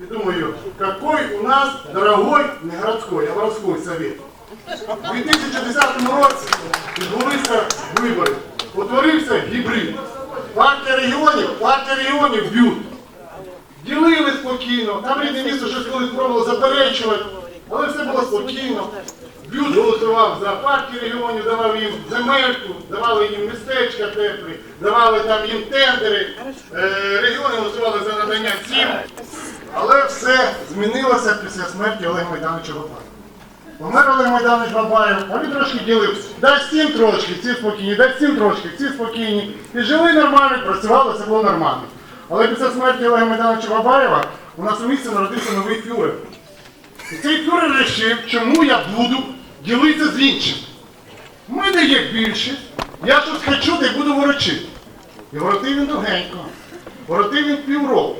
и думаю, какой у нас дорогой, не городской, а воровской совет. У 2010 році відбулися вибори. Утворився гібрид. Партія регіонів, партія регіонів б'ють. Ділили спокійно, там рідне місто щось коли спробувало заперечувати, але все було спокійно. Б'ют голосував за партію регіонів, давав їм земельку, давали їм містечка теплі, давали там їм тендери. Е, регіони голосували за надання цим. Але все змінилося після смерті Олега Майдановича Бабаєва. Помер Олег Майданович Бабаєв, а він трошки ділився. Дай всім трошки, ці спокійні, дай всім трошки, ці спокійні. І жили нормально, працювали, все було нормально. Але після смерті Олега Майдановича Бабаєва у нас у місті народився новий фюрер. І цей фюрер вирішив, чому я буду ділитися з іншим. У мене є більшість, я щось хочу, й буду ворочити. І воротив він довгенько, воротив він півроку.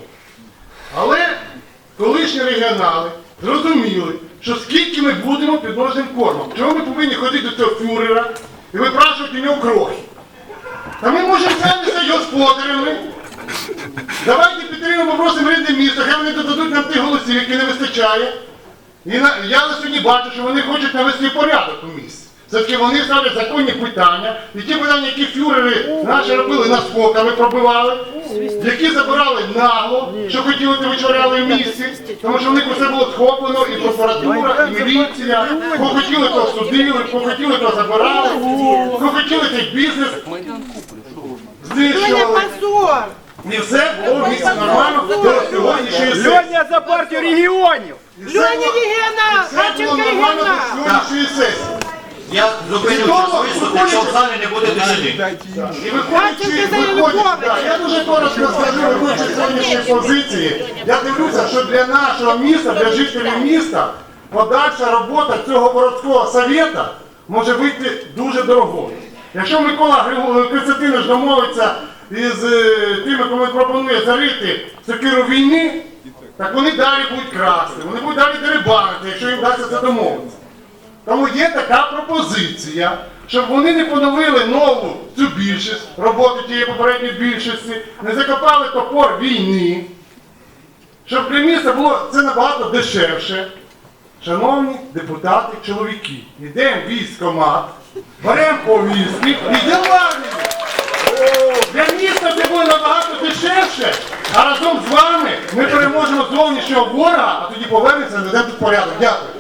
Але колишні регіонали зрозуміли, що скільки ми будемо підножним кормом. Чому ми повинні ходити до цього фюрера і випрашувати у нього крохи? Та ми можемо самі стати господарями. Давайте підтримаємо, попросимо рідне місто, хай вони додадуть нам тих голосів, які не вистачає. І на, я на сьогодні бачу, що вони хочуть навести порядок у місті. Все-таки вони ставлять законні питання, і ті питання, які фюрери наші робили наскоками, пробивали, які забирали нагло, що хотіли, то вичоряли в місті, тому що в них усе було схоплено, і прокуратура, і міліція, кого хотіли, то судили, кого хотіли, то забирали, кого хотіли, цей бізнес знищували. І все було в місті нормально до сьогоднішньої сесії. Льоня за партію регіонів! Було- регіонал, Все було нормально до сьогоднішньої сесії. Я зупиню Свідомо час виступ, якщо в залі не буде тишини. І виходячи, виходячи, да, я дуже коротко скажу, виходячи з сьогоднішньої позиції, я дивлюся, що для нашого міста, для жителів міста, подальша робота цього городського совєта може вийти дуже дорогою. Якщо Микола Григорович домовиться із е, тими, кому він пропонує зарити сокиру війни, так вони далі будуть красти, вони будуть далі дерибанити, якщо їм вдасться це домовитися. Тому є така пропозиція, щоб вони не поновили нову цю більшість, роботи тієї попередньої більшості, не закопали топор війни, щоб для міста було це набагато дешевше. Шановні депутати, чоловіки, йдемо в військкомат, беремо повістки і йдемо в армію. Для міста це буде набагато дешевше, а разом з вами ми переможемо зовнішнього ворога, а тоді повернемося і наведемо тут порядок. Дякую.